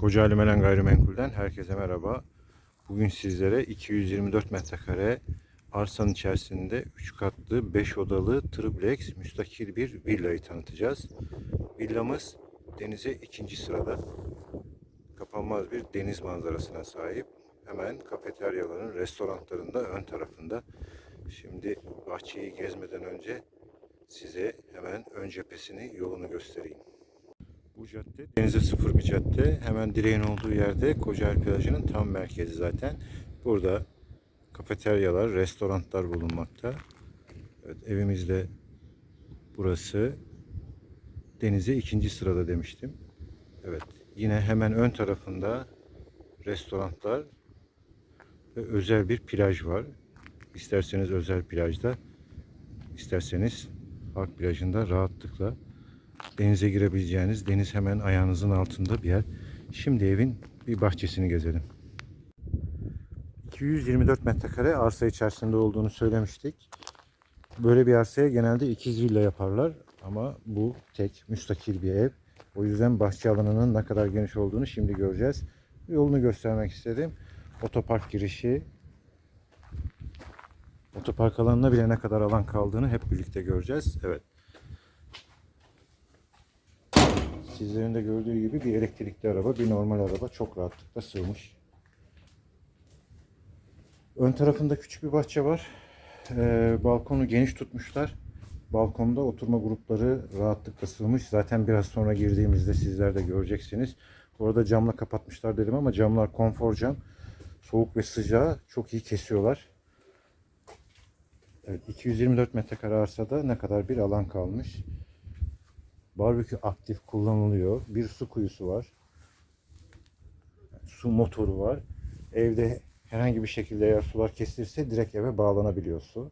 Kocaeli Melen Gayrimenkul'den herkese merhaba. Bugün sizlere 224 metrekare arsanın içerisinde 3 katlı 5 odalı triplex müstakil bir villayı tanıtacağız. Villamız denize ikinci sırada. Kapanmaz bir deniz manzarasına sahip. Hemen kafeteryaların, restoranların da ön tarafında. Şimdi bahçeyi gezmeden önce size hemen ön cephesini, yolunu göstereyim. Bu cadde denize sıfır bir cadde. Hemen direğin olduğu yerde Kocaeli plajının tam merkezi zaten. Burada kafeteryalar, restoranlar bulunmakta. Evet, evimizde burası. Denize ikinci sırada demiştim. Evet. Yine hemen ön tarafında restoranlar ve özel bir plaj var. İsterseniz özel plajda, isterseniz halk plajında rahatlıkla denize girebileceğiniz, deniz hemen ayağınızın altında bir yer. Şimdi evin bir bahçesini gezelim. 224 metrekare arsa içerisinde olduğunu söylemiştik. Böyle bir arsaya genelde ikiz villa yaparlar ama bu tek müstakil bir ev. O yüzden bahçe alanının ne kadar geniş olduğunu şimdi göreceğiz. Yolunu göstermek istedim. Otopark girişi. Otopark alanına bile ne kadar alan kaldığını hep birlikte göreceğiz. Evet. Sizlerin de gördüğü gibi bir elektrikli araba, bir normal araba çok rahatlıkla sığmış. Ön tarafında küçük bir bahçe var. Ee, balkonu geniş tutmuşlar. Balkonda oturma grupları rahatlıkla sığmış. Zaten biraz sonra girdiğimizde sizler de göreceksiniz. Orada camla kapatmışlar dedim ama camlar konfor cam. Soğuk ve sıcağı çok iyi kesiyorlar. Evet, 224 metrekare arsada ne kadar bir alan kalmış. Barbekü aktif kullanılıyor. Bir su kuyusu var. Su motoru var. Evde herhangi bir şekilde eğer sular kesilirse direkt eve bağlanabiliyor su.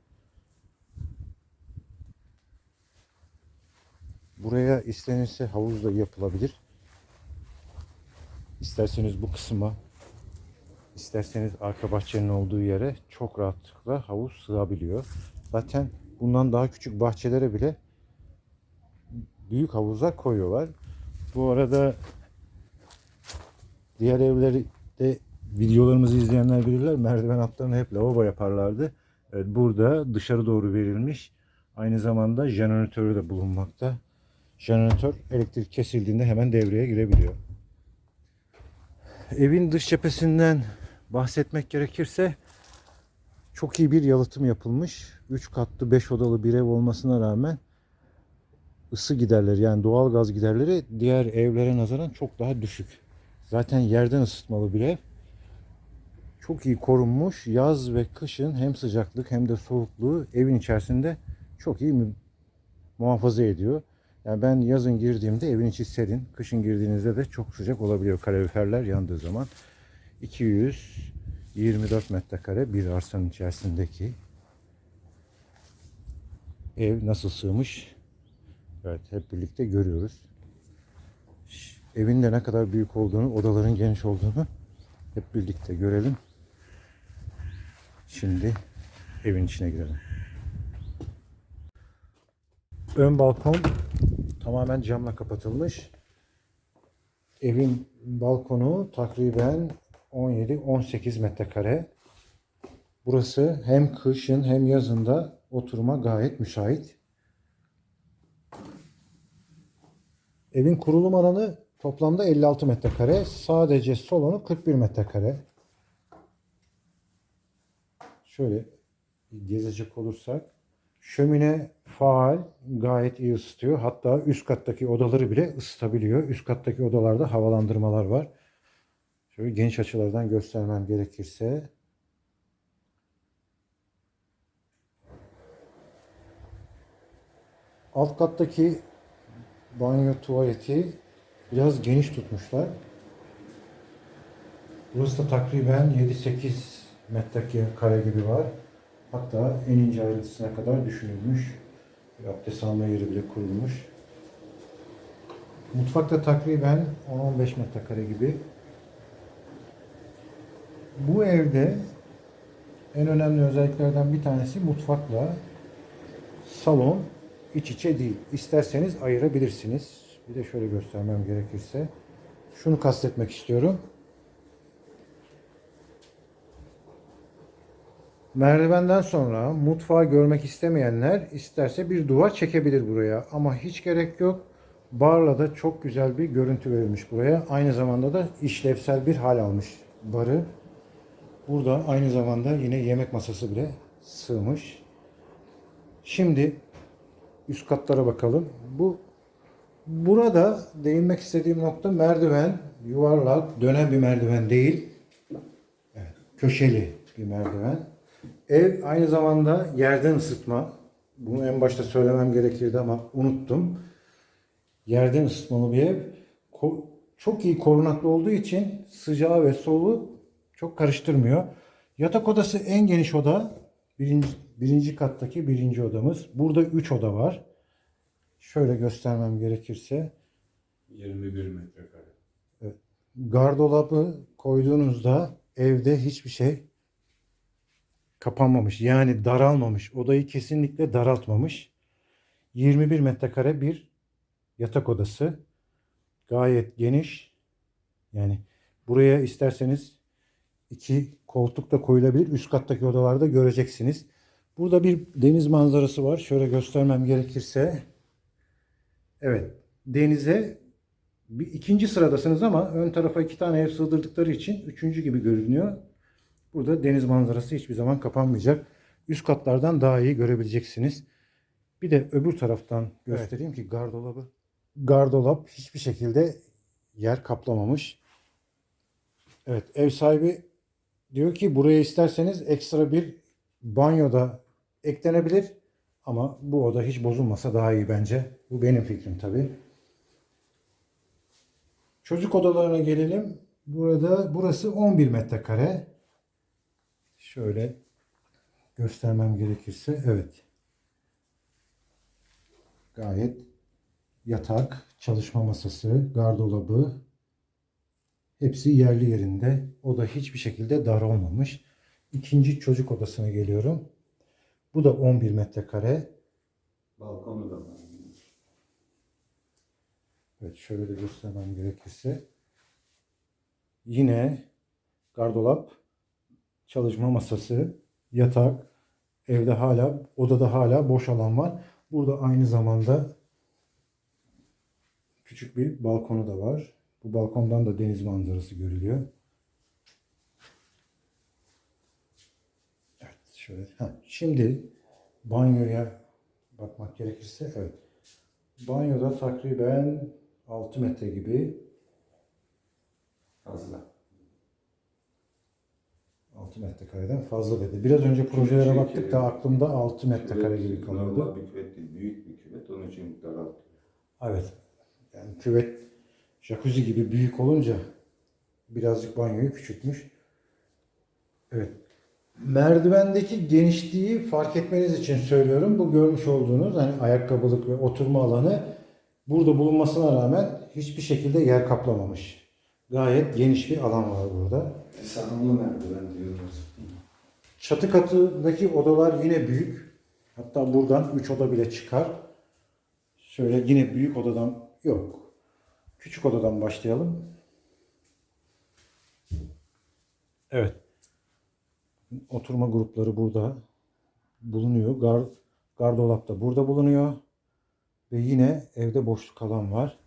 Buraya istenirse havuz da yapılabilir. İsterseniz bu kısma, isterseniz arka bahçenin olduğu yere çok rahatlıkla havuz sığabiliyor. Zaten bundan daha küçük bahçelere bile büyük havuzlar koyuyorlar. Bu arada diğer evleri de videolarımızı izleyenler bilirler. Merdiven altlarına hep lavabo yaparlardı. Evet, burada dışarı doğru verilmiş. Aynı zamanda jeneratörü de bulunmakta. Jeneratör elektrik kesildiğinde hemen devreye girebiliyor. Evin dış cephesinden bahsetmek gerekirse çok iyi bir yalıtım yapılmış. 3 katlı 5 odalı bir ev olmasına rağmen ısı giderleri yani doğal gaz giderleri diğer evlere nazaran çok daha düşük. Zaten yerden ısıtmalı bir ev. Çok iyi korunmuş. Yaz ve kışın hem sıcaklık hem de soğukluğu evin içerisinde çok iyi muhafaza ediyor. Yani ben yazın girdiğimde evin içi serin, kışın girdiğinizde de çok sıcak olabiliyor kaloriferler yandığı zaman. 224 metrekare bir arsanın içerisindeki ev nasıl sığmış Evet hep birlikte görüyoruz. Evin de ne kadar büyük olduğunu, odaların geniş olduğunu hep birlikte görelim. Şimdi evin içine girelim. Ön balkon tamamen camla kapatılmış. Evin balkonu takriben 17-18 metrekare. Burası hem kışın hem yazında oturuma gayet müsait. Evin kurulum alanı toplamda 56 metrekare. Sadece salonu 41 metrekare. Şöyle gezecek olursak şömine faal gayet iyi ısıtıyor. Hatta üst kattaki odaları bile ısıtabiliyor. Üst kattaki odalarda havalandırmalar var. Şöyle geniş açılardan göstermem gerekirse alt kattaki banyo tuvaleti biraz geniş tutmuşlar. Burası da takriben 7-8 metrekare gibi var. Hatta en ince ayrıntısına kadar düşünülmüş. Bir abdest alma yeri bile kurulmuş. Mutfakta takriben 10-15 metrekare gibi. Bu evde en önemli özelliklerden bir tanesi mutfakla salon iç içe değil. İsterseniz ayırabilirsiniz. Bir de şöyle göstermem gerekirse. şunu kastetmek istiyorum. Merdivenden sonra mutfağı görmek istemeyenler isterse bir duvar çekebilir buraya ama hiç gerek yok. Barla da çok güzel bir görüntü verilmiş buraya. Aynı zamanda da işlevsel bir hal almış barı. Burada aynı zamanda yine yemek masası bile sığmış. Şimdi üst katlara bakalım. Bu burada değinmek istediğim nokta merdiven yuvarlak dönen bir merdiven değil. Evet, köşeli bir merdiven. Ev aynı zamanda yerden ısıtma. Bunu en başta söylemem gerekirdi ama unuttum. Yerden ısıtmalı bir ev. Ko- çok iyi korunaklı olduğu için sıcağı ve soğuğu çok karıştırmıyor. Yatak odası en geniş oda. Birinci, birinci kattaki birinci odamız. Burada 3 oda var. Şöyle göstermem gerekirse. 21 metrekare. Gardolabı koyduğunuzda evde hiçbir şey kapanmamış. Yani daralmamış. Odayı kesinlikle daraltmamış. 21 metrekare bir yatak odası. Gayet geniş. Yani buraya isterseniz iki koltuk da koyulabilir. Üst kattaki odalarda göreceksiniz. Burada bir deniz manzarası var. Şöyle göstermem gerekirse. Evet. Denize bir ikinci sıradasınız ama ön tarafa iki tane ev sığdırdıkları için üçüncü gibi görünüyor. Burada deniz manzarası hiçbir zaman kapanmayacak. Üst katlardan daha iyi görebileceksiniz. Bir de öbür taraftan göstereyim ki gardolabı. Gardolap hiçbir şekilde yer kaplamamış. Evet ev sahibi diyor ki buraya isterseniz ekstra bir banyo da eklenebilir. Ama bu oda hiç bozulmasa daha iyi bence. Bu benim fikrim tabii. Çocuk odalarına gelelim. Burada burası 11 metrekare. Şöyle göstermem gerekirse evet. Gayet yatak, çalışma masası, gardolabı hepsi yerli yerinde. Oda hiçbir şekilde dar olmamış. İkinci çocuk odasına geliyorum. Bu da 11 metrekare. Balkonu da var. Evet şöyle göstermem gerekirse. Yine gardolap, çalışma masası, yatak, evde hala, odada hala boş alan var. Burada aynı zamanda küçük bir balkonu da var. Bu balkondan da deniz manzarası görülüyor. Evet şöyle. Ha, şimdi banyoya bakmak gerekirse evet. Banyoda takriben 6 metre gibi Fazla. 6 metrekareden fazla dedi. Biraz önce projelere baktık da aklımda 6 metrekare gibi kalıyordu. Bir küvet değil, büyük bir küvet. Onun için daraltıyor. Evet. Yani küvet jacuzzi gibi büyük olunca birazcık banyoyu küçültmüş. Evet. Merdivendeki genişliği fark etmeniz için söylüyorum. Bu görmüş olduğunuz hani ayakkabılık ve oturma alanı burada bulunmasına rağmen hiçbir şekilde yer kaplamamış. Gayet geniş bir alan var burada. Sarımlı merdiven diyorlar. Çatı katındaki odalar yine büyük. Hatta buradan 3 oda bile çıkar. Şöyle yine büyük odadan yok. Küçük odadan başlayalım. Evet. Oturma grupları burada bulunuyor. Gar, gardolap da burada bulunuyor. Ve yine evde boşluk alan var.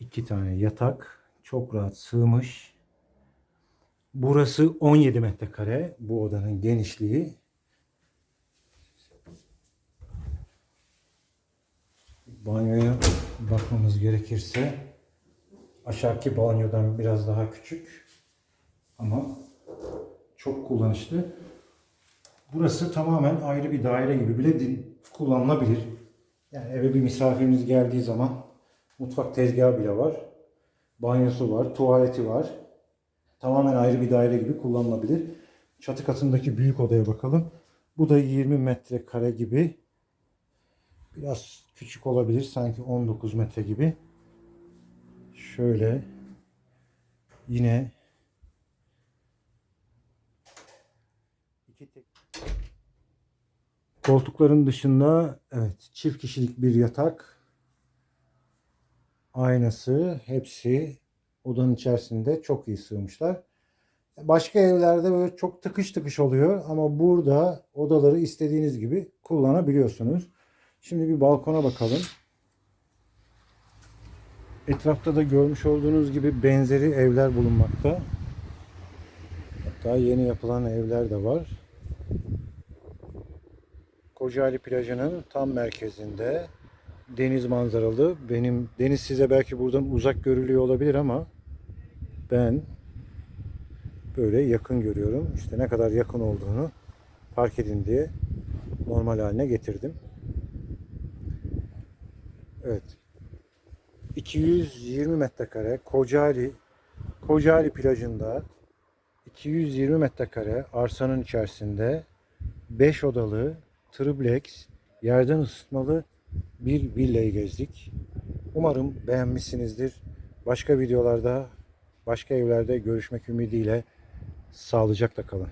İki tane yatak çok rahat sığmış. Burası 17 metrekare bu odanın genişliği. Banyoya bakmamız gerekirse aşağıki banyodan biraz daha küçük ama çok kullanışlı. Burası tamamen ayrı bir daire gibi bile kullanılabilir. Yani eve bir misafiriniz geldiği zaman mutfak tezgahı bile var. Banyosu var, tuvaleti var. Tamamen ayrı bir daire gibi kullanılabilir. Çatı katındaki büyük odaya bakalım. Bu da 20 metrekare gibi. Biraz küçük olabilir. Sanki 19 metre gibi. Şöyle yine Koltukların dışında evet çift kişilik bir yatak, aynası hepsi odanın içerisinde çok iyi sığmışlar. Başka evlerde böyle çok tıkış tıkış oluyor ama burada odaları istediğiniz gibi kullanabiliyorsunuz. Şimdi bir balkona bakalım. Etrafta da görmüş olduğunuz gibi benzeri evler bulunmakta. Hatta yeni yapılan evler de var. Kocaeli plajının tam merkezinde deniz manzaralı. Benim deniz size belki buradan uzak görülüyor olabilir ama ben böyle yakın görüyorum. İşte ne kadar yakın olduğunu fark edin diye normal haline getirdim. Evet. 220 metrekare Kocaeli Kocaeli plajında 220 metrekare arsanın içerisinde 5 odalı triplex yerden ısıtmalı bir villayı gezdik. Umarım beğenmişsinizdir. Başka videolarda, başka evlerde görüşmek ümidiyle sağlıcakla kalın.